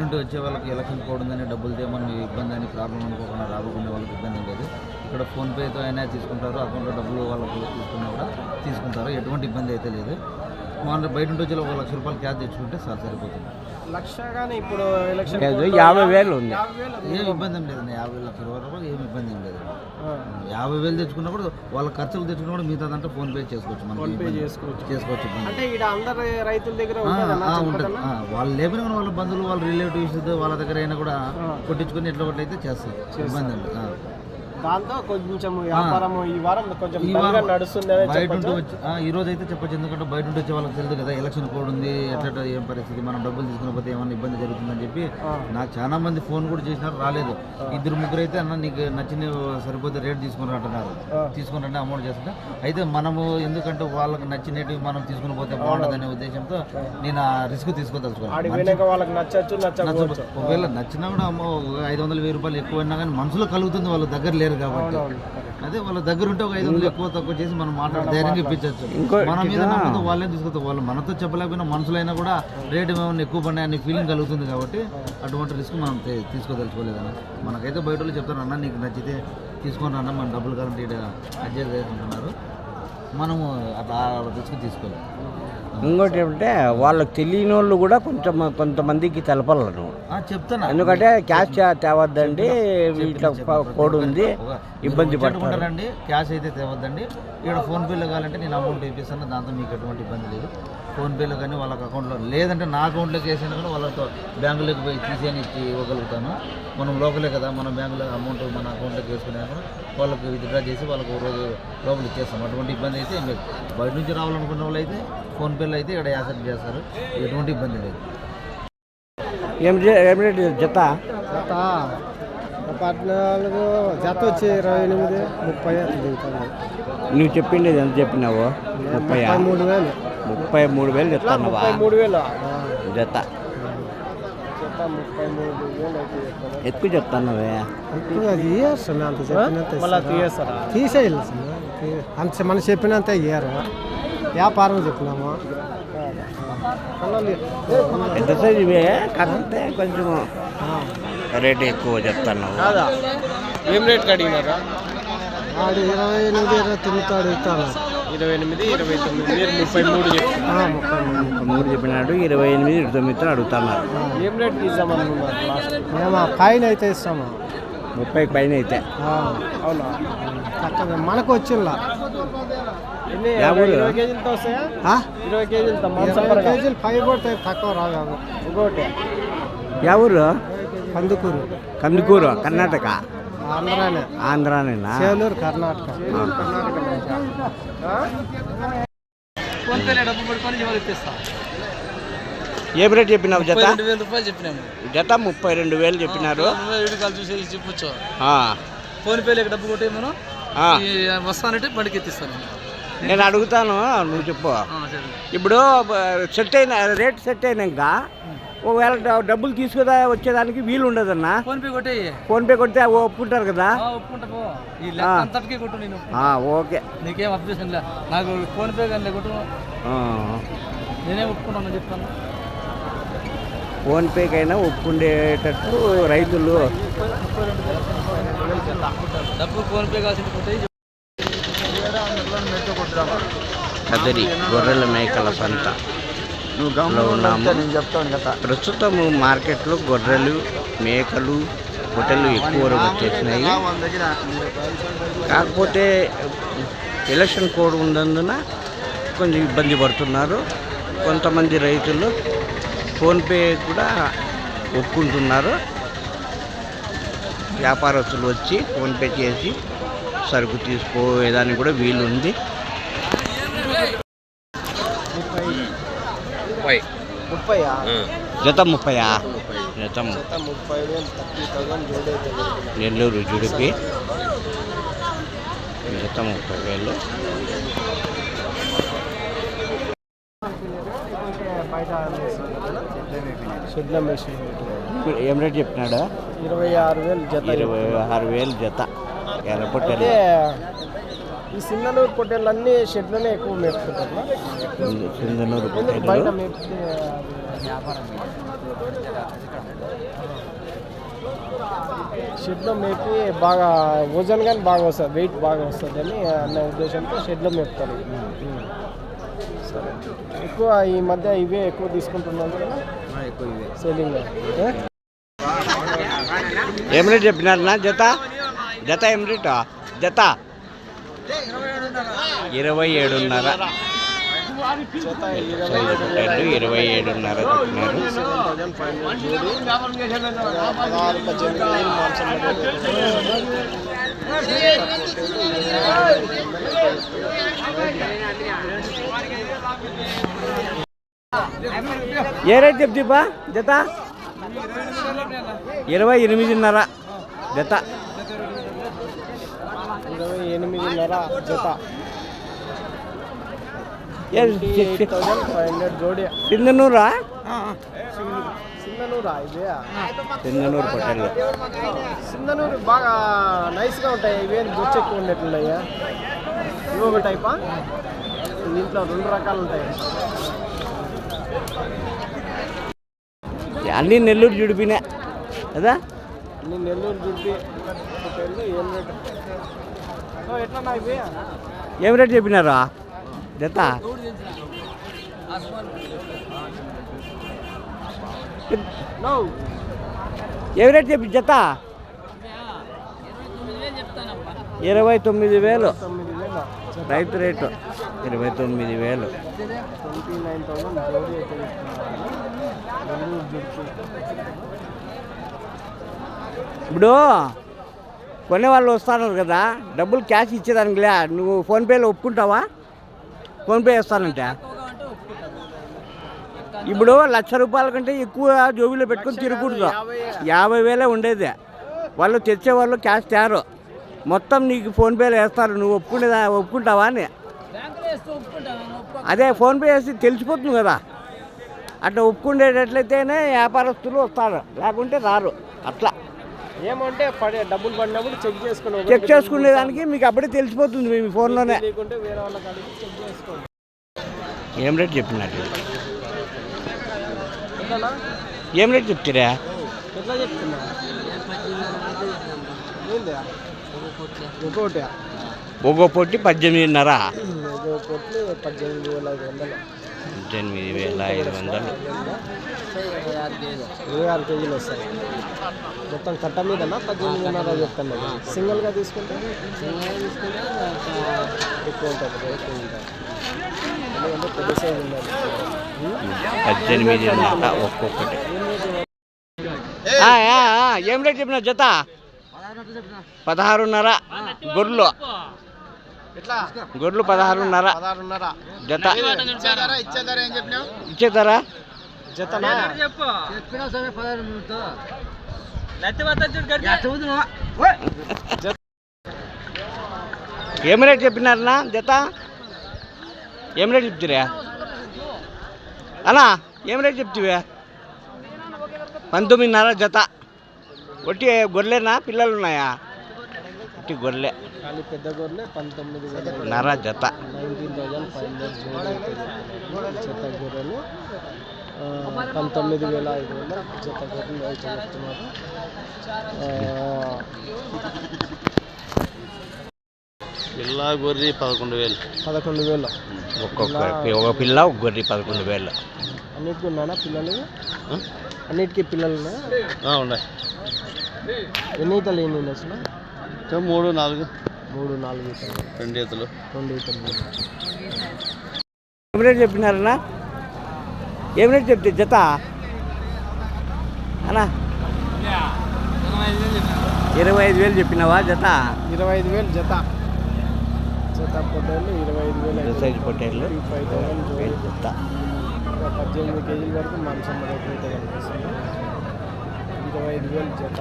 నుండి వచ్చే వాళ్ళకి ఎలక్షన్ పోవడం డబ్బులు తేమని ఇబ్బంది అని ప్రాబ్లం అనుకోకుండా రాబోకునే వాళ్ళకి ఇబ్బంది లేదు. ఇక్కడ ఫోన్పేతో అయినా తీసుకుంటారు అకౌంట్లో డబ్బులు వాళ్ళకి తీసుకున్నా కూడా తీసుకుంటారు. ఎటువంటి ఇబ్బంది అయితే లేదు. మన బయట నుండి వచ్చే ఒక లక్ష రూపాయలు క్యాష్ తెచ్చుకుంటే సార్ సరిపోతుంది. ఇప్పుడు ఎలక్షన్ లేదు, యాభై వేలు ఉంది. వేలు. ఏం ఇబ్బంది ఏం లేదండి. యాభై లక్ష ఇరవై రూపాయలు ఏమి ఇబ్బంది ఏం లేదు యాభై వేలు తెచ్చుకున్నా కూడా వాళ్ళ ఖర్చులు తెచ్చుకున్నా కూడా మిగతా దాంట్లో ఫోన్పే చేసుకోవచ్చు మనం ఫోన్ పే చేసుకోవచ్చు. చేసుకోవచ్చు అంటే ఇక్కడ అందరు రైతుల దగ్గర ఉంటుంది వాళ్ళు లేపిన కూడా వాళ్ళ బంధువులు వాళ్ళ రిలేటివ్స్ వాళ్ళ దగ్గర అయినా కూడా. కొట్టించుకొని ఎట్లా ఒకటి అయితే చేస్తారు. ఇబ్బంది అండి. దాంతో కొంచెం వ్యాపారం ఈ వారం కొంచెం నడుస్తుంది ఈ రోజు అయితే చెప్పొచ్చు. ఎందుకంటే బయట ఉంటూ వచ్చే వాళ్ళకి తెలియదు కదా ఎలక్షన్ కోడ్ ఉంది ఎట్లా ఏం పరిస్థితి మనం డబ్బులు తీసుకుని పోతే ఏమైనా ఇబ్బంది జరుగుతుందని చెప్పి. నాకు చాలా మంది ఫోన్ కూడా చేసినారు రాలేదు. ఇద్దరు ముగ్గురు అయితే అన్న నీకు నచ్చిన సరిపోతే రేట్ తీసుకుని అంటున్నారు. తీసుకుని అంటే అమౌంట్ చేస్తుంటే అయితే మనము ఎందుకంటే వాళ్ళకి నచ్చినవి మనం తీసుకుని పోతే బాగుంటుందనే ఉద్దేశంతో నేను ఆ రిస్క్ నచ్చకపోవచ్చు. ఒకవేళ నచ్చినా కూడా అమ్మో ఒక ఐదు వందలు వెయ్యి రూపాయలు ఎక్కువ అయినా కానీ మనసులో కలుగుతుంది వాళ్ళ దగ్గర లేరు కాబట్టి. అదే వాళ్ళ దగ్గర ఉంటే ఒక ఐదు వందలు ఎక్కువ తక్కువ చేసి మనం మాట్లాడి ధైర్యంగా ఇప్పించవచ్చు. ఇంకో- మన మీద వాళ్ళే తీసుకొస్తారు. వాళ్ళు మనతో చెప్పలేకపోయినా మనసులైనా కూడా రేట్ ఏమైనా ఎక్కువ పడినా అనే ఫీలింగ్ కలుగుతుంది కాబట్టి అటువంటి రిస్క్ మనం తీసుకోదలుచుకోలేదన్న. మనకైతే బయట వాళ్ళు చెప్తారు అన్న నీకు నచ్చితే తీసుకొని అన్న మన డబ్బులు కరెంట్ అడ్జస్ట్ చేసుకుంటున్నారు. మనము అట్లా రిస్క్ తీసుకోలేదు ఇంకోటి ఏమంటే వాళ్ళకి తెలియని వాళ్ళు కూడా కొంచెం కొంతమందికి తెలపాలి నువ్వు ఆ, చెప్తాను ఎందుకంటే క్యాష్ తేవద్దండి ఇట్లా కోడ్ ఉంది ఇబ్బంది పడతారు. పట్టుకుంటారండి క్యాష్ అయితే తేవద్దండి. ఇక్కడ ఫోన్పేలో కావాలంటే నేను అమౌంట్ ఇప్పిస్తాను దాంతో మీకు ఎటువంటి ఇబ్బంది లేదు. ఫోన్పేలో కానీ వాళ్ళ అకౌంట్లో లేదంటే నా అకౌంట్లోకి వేసినా కూడా వాళ్ళతో బ్యాంకులోకి పోయి తీసేని ఇచ్చి ఇవ్వగలుగుతాను. మనం లోకలే కదా మన బ్యాంకులో అమౌంట్ మన అకౌంట్లోకి వేసుకునే కూడా వాళ్ళకి విత్డ్రా చేసి వాళ్ళకి ఒక రోజు లోపల ఇచ్చేస్తాం. అటువంటి ఇబ్బంది అయితే ఏం లేదు. బయట నుంచి రావాలనుకున్న వాళ్ళు అయితే ఫోన్పేలో అయితే ఇక్కడ యాక్సెప్ట్ చేస్తారు. ఎటువంటి ఇబ్బంది లేదు. ఏం రేటు జత? జత? పద్నాలుగు జత వచ్చి ఇరవై ఎనిమిది ముప్పై నువ్వు చెప్పిండేది ఎంత చెప్పినావు? ముప్పై మూడు వేలు. ముప్పై మూడు వేలు మూడు వేలు? జత. అయితే చెప్తాను. ఎక్కువ ఇయ్యేస్తున్నా అంత చెప్పినంత తీసేయాలి అంత మనం చెప్పినంత ఇయ్యారు. వ్యాపారం చెప్పినాము. ఎంత సైజు ఇవే కాకపోతే కొంచెం రేట్ ఎక్కువ చెప్తాను. ఏం రేట్ అడిగినారా? వాడు ఇరవై ఎనిమిది ఇరవై తొమ్మిది అడుగుతాను. ఇరవై ఎనిమిది ఇరవై తొమ్మిది మీరు ముప్పై మూడు ముప్పై మూడు చెప్పినాడు ఇరవై ఎనిమిది ఇరవై తొమ్మిది అడుగుతున్నారు. ఏం రేట్ తీద్దామనుకున్నారు లాస్ట్ మేము ఆ పైన అయితే ఇస్తాము. ముప్పై పైన అయితే. ఆ, అవునా? మనకు వచ్చిందా? ఎన్ని యా ఊరు? ఇరవై కేజీలతో వస్తాయా? ఆ? ఇరవై కేజీలతో ఇరవై మాంసం కేజీలు పై పడితే తక్కువ రాదు ఇంకోటి. యా ఊరు కందుకూరు కందుకూరు కర్ణాటక. ఆంధ్రానే. ఆంధ్రానేనా? సేలూరు కర్ణాటక. ఫోన్ పేలో డబ్బు పడుకొని ఇవాళ ఇప్పిస్తా ఏం రేట్ చెప్పినావు జత? రెండు వేల రూపాయలు చెప్పినాము జత ముప్పై రెండు వేలు చెప్పినారు. చూసి చెప్పొచ్చు. ఆ, ఫోన్ పేలో డబ్బు కొట్టే మనం. ఆ. వస్తానంటే బండికి ఎత్తిస్తాను. నేను అడుగుతాను నువ్వు చెప్పు. ఇప్పుడు సెట్ అయిన రేట్ సెట్ అయినాక ఒకవేళ డబ్బులు తీసుకుదా వచ్చేదానికి వీలు ఉండదన్నా. ఫోన్ పే కొట్టే ఫోన్పే కొడితే ఒప్పుకుంటారు కదా. ఓకే. నీకేం అబ్జెక్షన్ లే. నాకు ఫోన్ పే కానీ కొట్టు ఆ, నేనే ఒప్పుకున్నాను చెప్తాను. ఫోన్పేకైనా ఒప్పుకుండేటట్టు రైతులు డబ్బు ఫోన్ పే కావాల్సింది కొట్టే కదిరి గొర్రెల మేకల సంత లో ఉన్నాము నేను చెప్తాను కదా. ప్రస్తుతం మార్కెట్లో గొర్రెలు మేకలు పొట్టెలు ఎక్కువ వచ్చేసినాయి. కాకపోతే ఎలక్షన్ కోడ్ ఉన్నందున కొంచెం ఇబ్బంది పడుతున్నారు. కొంతమంది రైతులు ఫోన్పే కూడా ఒప్పుకుంటున్నారు. వ్యాపారస్తులు వచ్చి ఫోన్పే చేసి సరుకు తీసుకోవేదానికి కూడా వీలుంది. ముప్పై. జత ముప్పయా? జత ముప్పై నెల్లూరు జుడిపి జత ముప్పై వేలు. ఏం రేట్ చెప్పినాడు ఇరవై ఆరు వేలు జత ఇరవై ఆరు వేలు జత. ఎర్రపొట్టెలు అయితే ఈ సింగనూరు పొట్టేళ్ళు అన్ని షెడ్లోనే ఎక్కువ మేపుకుంటారు సింధనూరు ఎందుకు బయట పొట్టెలు మేపితే అది షెడ్లో మేపి బాగా వజన్ కానీ బాగా వస్తుంది వెయిట్ బాగా వస్తుంది అని అన్న ఉద్దేశంతో షెడ్లో మేపుతారు. ఎక్కువ ఈ మధ్య ఇవే ఎక్కువ తీసుకుంటున్నారు కదా? ఎక్కువ ఇవే ఏం? రేట్ చెప్పినారన్నా జత? జత ఏం రేటు? జత? ఇరవై ఏడున్నర. ఇరవై ఏడున్నర చెప్పినారు ఏ రేట్ చెప్తీపా జత? ఇరవై ఎనిమిదిన్నర. జత. ఎనిమిదిన్నర జత. జోడి. సింగనూరా సింగనూరా ఇదే? సింగనూరు పొట్టేళ్ళు సింగనూరు బాగా నైస్గా ఉంటాయి. ఇవేం బొచ్చు ఎక్కువ ఉన్నట్లున్నాయా ఇవి ఒక టైపా దీంట్లో రెండు రకాలు ఉంటాయి. అన్నీ నెల్లూరు జుడిపినా. కదా? అన్ని నెల్లూరు హోటళ్ళు ఏం రేటు? ఏం రేట్ చెప్పినారు? జత? ఏం రేట్ చెప్పి జత? ఇరవై తొమ్మిది వేలు. రైతు రేటు ఇరవై తొమ్మిది వేలు. ఇప్పుడు కొనే వాళ్ళు వస్తున్నారు కదా డబ్బులు క్యాష్ ఇచ్చేదానికి లే నువ్వు ఫోన్పేలో ఒప్పుకుంటావా? ఫోన్పే చేస్తానంటే. ఇప్పుడు లక్ష రూపాయల కంటే ఎక్కువ జోబీలో పెట్టుకొని తిరగకూడదు యాభై వేలే. ఉండేది. వాళ్ళు తెచ్చేవాళ్ళు క్యాష్ తేరు మొత్తం నీకు ఫోన్పేలో వేస్తారు. నువ్వు ఒప్పుకునేదా ఒప్పుకుంటావా అని. అదే ఫోన్పే చేసి తెలిసిపోతుంది కదా. అట్లా ఒప్పుకునేటట్లయితేనే వ్యాపారస్తులు వస్తారు. లేకుంటే రారు. అట్లా. ఏమంటే పడే డబ్బులు పడినప్పుడు చెక్ చేసుకుని ఒకటి చెక్ చేసుకునే దానికి మీకు అప్పుడే తెలిసిపోతుంది మీ ఫోన్లోనే. లేకుంటే వేరే వాళ్ళకి అడిగి చెక్ చేసుకోండి. ఏం రేట్ చెప్పినట్టు ఏం రేట్ చెప్తారా? ఎట్లా చెప్తున్నా? ఒక్కోటి ఒక్కో పొట్టి పద్దెనిమిదిన్నర. పద్దెనిమిది వేల ఐదు వందలు. పద్దెనిమిది ఇరవై ఆరు కేజీలు వస్తాయి. మొత్తం కట్ట మీదనా? పద్దెనిమిదిన్నర చెప్తాను. సింగిల్గా తీసుకుంటే? తీసుకుంటే ఎక్కువ ఉంటుంది ఎక్కువ ఉంటుంది. ఎందుకంటే పెద్ద సైజు ఉన్నది. పద్దెనిమిదిన్నర ఒక్కొక్కటి. ఏం రేట్ చెప్పిన జత? పదహారున్నర గొర్రెలు గొర్రెలు పదహారున్నర. జత. ఇచ్చేదారా ఇచ్చేదారా ఏం చెప్పినావు ఇచ్చేతారా జతనా ఏం రేట్ చెప్పినారన్నా జత? ఏం రేట్ చెప్తురా అన్నా ఏం రేట్ చెప్తివే పంతొమ్మిదిన్నర జత. ఒట్టి గొర్రెలేనా? పిల్లలు ఉన్నాయా ఒట్టి గొర్రెలే. ఖాళీ పెద్ద గొర్రెలే పంతొమ్మిది నర జత. Nineteen thousand five hundred. జత గొర్రెలు. పంతొమ్మిది వేల ఐదు వందలు జత అయితే చెప్తున్నారు పిల్ల గొర్రె పదకొండు వేలు పదకొండు వేలు ఒక్కొక్క ఒక పిల్ల ఒక గొర్రె పదకొండు వేలు. అన్నిటికీ ఉన్నానా పిల్లలు? అన్నిటికీ పిల్లలు ఉన్నాయా? ఉన్నాయి. ఎన్ని ఈతలు ఎన్ని వచ్చిన మూడు నాలుగు. మూడు నాలుగు ఈతలు. రెండు ఈతలు. రెండు ఈతలు. చెప్పినారన్నా? ఏం రేట్ చెప్తే జత? అన్నా? ఇరవై ఐదు వేలు చెప్పినావా జత? ఇరవై ఐదు వేలు జత. జత పొట్టేళ్ళు ఇరవై ఐదు వేలు పెద్ద సైజు పొట్టేళ్ళు. జత? పద్దెనిమిది కేజీల వరకు మాంసం రేట్ అయితే కనిపిస్తుంది. ఇరవై ఐదు వేలు జత.